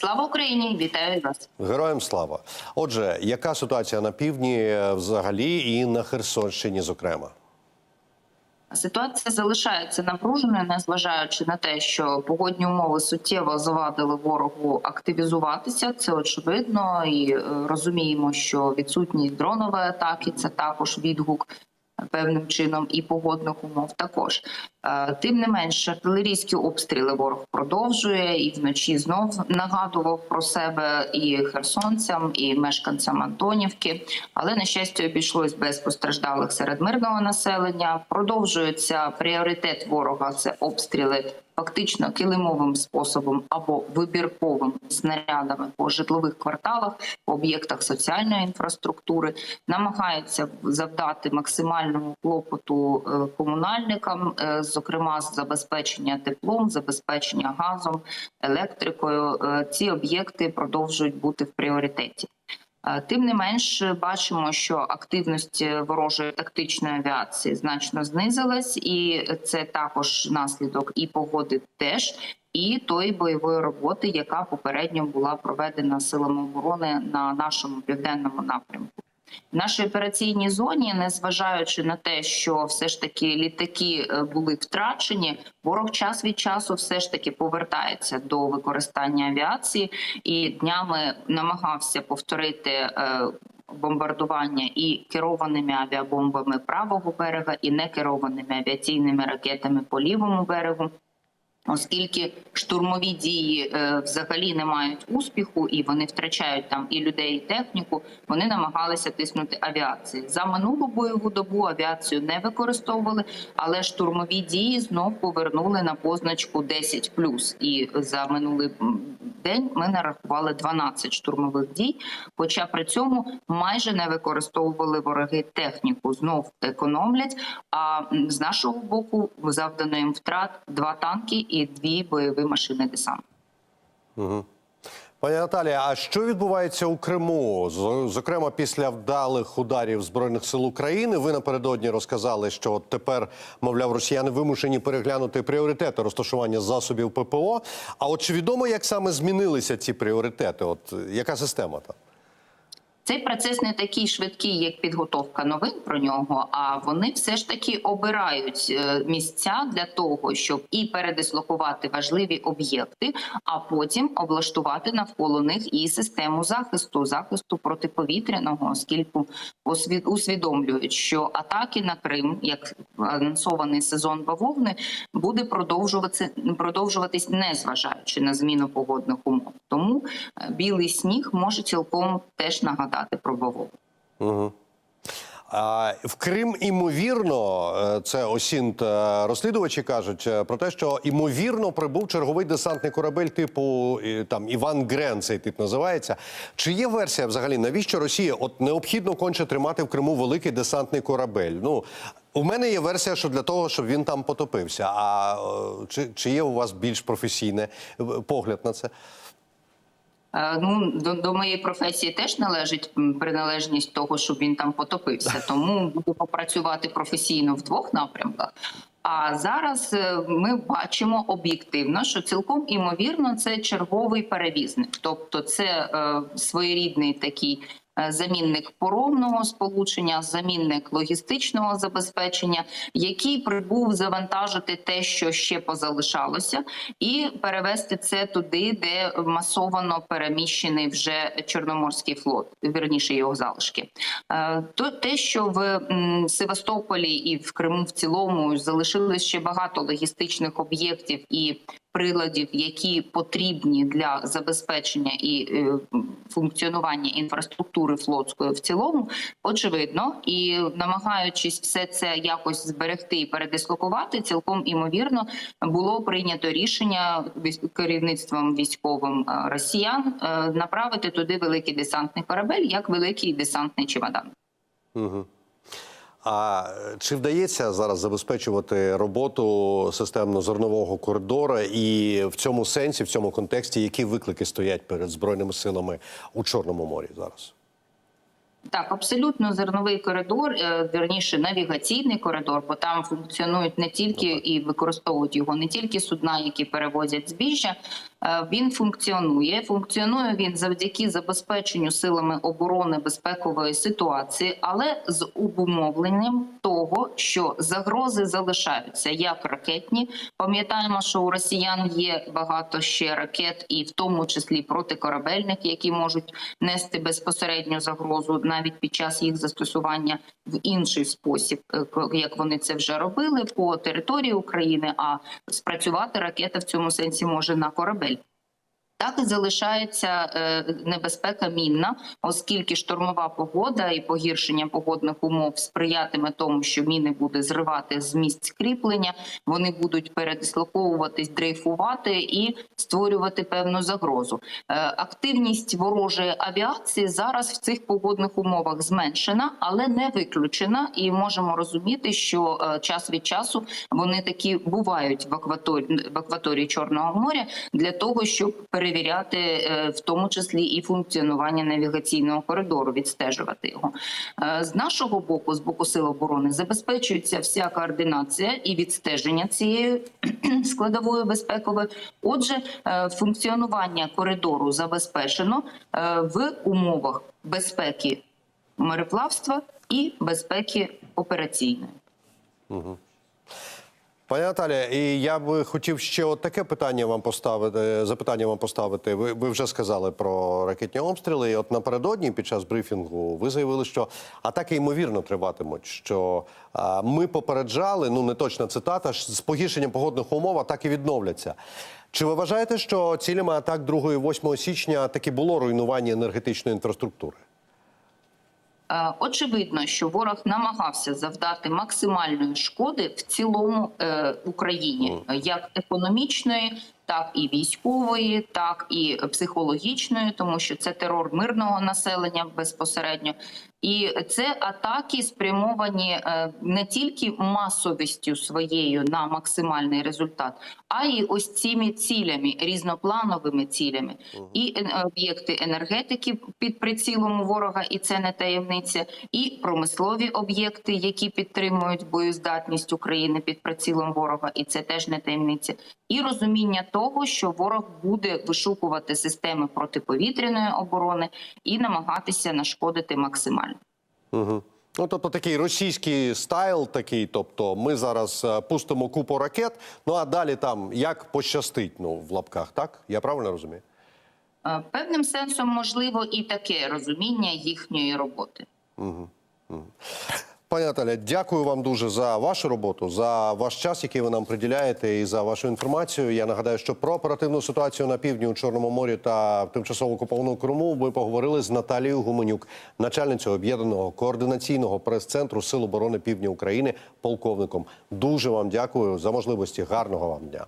Слава Україні! Вітаю вас. Героям слава. Отже, яка ситуація на півдні е, взагалі і на Херсонщині, зокрема? Ситуація залишається напруженою, незважаючи на те, що погодні умови суттєво завадили ворогу активізуватися. Це очевидно, і е, розуміємо, що відсутність дронової атаки це також відгук певним чином і погодних умов. Також Е, тим не менше, артилерійські обстріли ворог продовжує і вночі знов нагадував про себе і херсонцям, і мешканцям Антонівки. Але на щастя обійшлось без постраждалих серед мирного населення. Продовжується пріоритет ворога. Це обстріли фактично килимовим способом або вибірковим снарядами по житлових кварталах, по об'єктах соціальної інфраструктури, намагаються завдати максимального клопоту е, комунальникам, е, зокрема з забезпечення теплом, забезпечення газом, електрикою. Е, Ці об'єкти продовжують бути в пріоритеті. Е, Тим не менш, бачимо, що активність ворожої тактичної авіації значно знизилась, і це також наслідок і погоди теж, і тої бойової роботи, яка попередньо була проведена силами оборони на нашому південному напрямку. В нашій операційній зоні, незважаючи на те, що все ж таки літаки е, були втрачені, ворог час від часу все ж таки повертається до використання авіації і днями намагався повторити. е, Бомбардування і керованими авіабомбами правого берега, і некерованими авіаційними ракетами по лівому берегу. Оскільки штурмові дії е, взагалі не мають успіху, і вони втрачають там і людей, і техніку. Вони намагалися тиснути авіації за минулу бойову добу. Авіацію не використовували, але штурмові дії знов повернули на позначку 10+. І за минулий день ми нарахували 12 штурмових дій. Хоча при цьому майже не використовували вороги техніку, знов економлять. А з нашого боку завдано їм втрат два танки і дві бойові машини десанту. Пані Наталія, а що відбувається у Криму? Зокрема, після вдалих ударів збройних сил України, ви напередодні розказали, що от тепер, мовляв, росіяни вимушені переглянути пріоритети розташування засобів ППО. А от чи відомо, як саме змінилися ці пріоритети? От яка система там? Цей процес не такий швидкий, як підготовка новин про нього. А вони все ж таки обирають е, місця для того, щоб і передислокувати важливі об'єкти, а потім облаштувати навколо них і систему захисту, захисту протиповітряного, оскільки усвідомлюють, що атаки на Крим, як анонсований сезон бавовни, буде продовжуватися продовжуватись, незважаючи на зміну погодних умов. Тому е, білий сніг може цілком теж нагадати про бавовну. Угу. А, в Крим імовірно, е, це осінт е, розслідувачі кажуть е, про те, що імовірно прибув черговий десантний корабель типу там Іван Грен, цей тип називається. Чи є версія взагалі, навіщо Росія от необхідно конче тримати в Криму великий десантний корабель? Ну у мене є версія, що для того, щоб він там потопився. А чи, чи є у вас більш професійний погляд на це? Е, Ну до, до моєї професії теж належить приналежність того, щоб він там потопився. Тому буду попрацювати професійно в двох напрямках. А зараз е, ми бачимо об'єктивно, що цілком імовірно це черговий перевізник, тобто це е, своєрідний такий. Е, Замінник поровного сполучення, замінник логістичного забезпечення, який прибув завантажити те, що ще позалишалося, і перевести це туди, де масовано переміщений вже Чорноморський флот, вірніше його залишки. Е, То те, що в Севастополі і в Криму в цілому залишилось ще багато логістичних об'єктів і приладів, які потрібні для забезпечення і е, функціонування інфраструктури флотської в цілому, очевидно, і намагаючись все це якось зберегти і передислокувати, цілком імовірно було прийнято рішення керівництвом військовим е, росіян е, направити туди великий десантний корабель як великий десантний чемодан. Угу. А е, чи вдається зараз забезпечувати роботу системно-зернового коридора? І в цьому сенсі, в цьому контексті, які виклики стоять перед збройними силами у Чорному морі зараз? Так, абсолютно зерновий коридор, е, вірніше навігаційний коридор, бо там функціонують не тільки і використовують його не тільки судна, які перевозять збіжжя, Він функціонує. Функціонує він завдяки забезпеченню силами оборони безпекової ситуації, але з обумовленням того, що загрози залишаються як ракетні. Пам'ятаємо, що у росіян є багато ще ракет, і в тому числі протикорабельних, які можуть нести безпосередню загрозу навіть під час їх застосування в інший спосіб, е, як вони це вже робили по території України. А спрацювати ракета в цьому сенсі може на корабель. Так і залишається е, небезпека мінна, оскільки штормова погода і погіршення погодних умов сприятиме тому, що міни буде зривати з місць кріплення, вони будуть передислоковуватись, дрейфувати і створювати певну загрозу. Е, активність ворожої авіації зараз в цих погодних умовах зменшена, але не виключена. І можемо розуміти, що е, час від часу вони такі бувають в акваторії, в акваторії Чорного моря для того, щоб перевіряти е, в тому числі і функціонування навігаційного коридору, відстежувати його. Е, З нашого боку, з боку сил оборони, забезпечується вся координація і відстеження цієї складової безпекової. Отже, е, функціонування коридору забезпечено в умовах безпеки мореплавства і безпеки операційної. Пані Наталя, і я би хотів ще от таке питання вам поставити. Запитання вам поставити. Ви, ви вже сказали про ракетні обстріли. І от напередодні, під час брифінгу, ви заявили, що атаки ймовірно триватимуть. Що а, ми попереджали, ну не точна цитата, з погіршенням погодних умов атаки відновляться. Чи ви вважаєте, що цілями атак 2-8 січня таки було руйнування енергетичної інфраструктури? Е, Очевидно, що ворог намагався завдати максимальної шкоди в цілому е, Україні, е, як економічної, так і військової, так і психологічної, тому що це терор мирного населення безпосередньо. І це атаки спрямовані е, не тільки масовістю своєю на максимальний результат, а й ось цими цілями, різноплановими цілями, і об'єкти енергетики під прицілом ворога, і це не таємниця, і промислові об'єкти, які підтримують боєздатність України під прицілом ворога, і це теж не таємниця, і розуміння того, що ворог буде вишукувати системи протиповітряної оборони і намагатися нашкодити максимально. Угу. Ну, тобто такий російський стайл, такий, тобто ми зараз е, пустимо купу ракет, ну а далі там як пощастить, ну в лапках, так? Я правильно розумію? Е, Певним сенсом можливо і таке розуміння їхньої роботи. Пані Наталя, дякую вам дуже за вашу роботу, за ваш час, який ви нам приділяєте, і за вашу інформацію. Я нагадаю, що про оперативну ситуацію на півдні у Чорному морі та тимчасово окупованому Криму ми поговорили з Наталією Гуменюк, начальницею об'єднаного координаційного прес-центру Сил оборони Півдня України, полковником. Дуже вам дякую за можливості. Гарного вам дня.